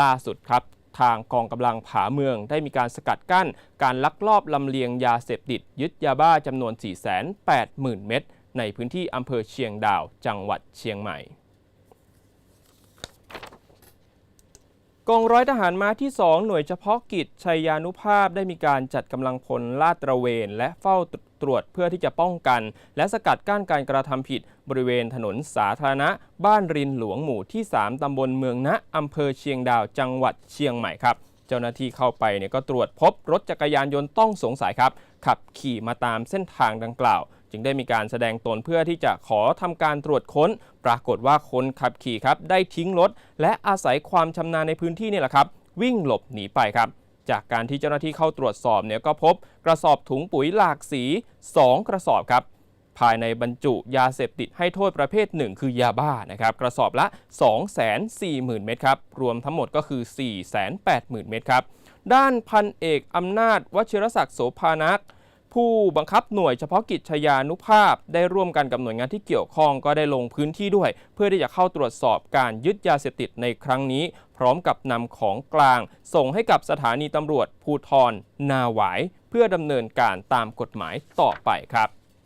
ล่าสุดครับ ทางกองกำลังผาเมืองได้มีการสกัดกั้น การลักลอบลำเลียงยาเสพติด ยึดยาบ้าจำนวน 480,000 เม็ดในพื้นที่อำเภอเชียงดาว จังหวัดเชียงใหม่ กองร้อยทหารม้าที่ 2 หน่วยเฉพาะกิจชัยยานุภาพได้มีการจัดกำลังพลลาดตระเวน และเฝ้าตรวจเพื่อที่จะป้องกัน และสกัดกั้นการกระทำผิด บริเวณถนนสาธารณะ บ้านรินหลวงหมู่ที่ 3 ตำบลเมืองนะอำเภอเชียงดาวจังหวัดเชียงใหม่ครับ เจ้าหน้าที่เข้าไปเนี่ยก็ตรวจพบรถจักรยานยนต์ต้องสงสัยครับ ขับขี่มาตามเส้นทางดังกล่าว จึงได้มีการแสดงตนเพื่อที่จะขอทำการตรวจค้น ปรากฏว่าคนขับขี่ครับได้ทิ้งรถ และอาศัยความชำนาญในพื้นที่นี่แหละครับ วิ่งหลบหนีไปครับจากการที่เจ้าหน้าที่เข้าตรวจสอบเนี่ยก็พบกระสอบถุงปุ๋ยหลากสี 2 กระสอบครับ ภายในบรรจุยาเสพติดให้โทษประเภทหนึ่งคือยาบ้านะครับกระสอบละ 240,000 เม็ดครับ รวมทั้งหมดก็คือ 480,000 เม็ดครับ ด้านพันเอกอำนาจวชิรศักดิ์โสภานัก ผู้บังคับหน่วยเฉพาะกิจชยานุภาพ ได้ร่วมกันกับหน่วยงานที่เกี่ยวข้องก็ได้ลงพื้นที่ด้วย เพื่อที่จะเข้าตรวจสอบการยึดยาเสพติดในครั้งนี้ พร้อมกับนำของกลาง ส่งให้กับสถานีตำรวจภูทรนาหวาย เพื่อดำเนินการตามกฎหมายต่อไปครับ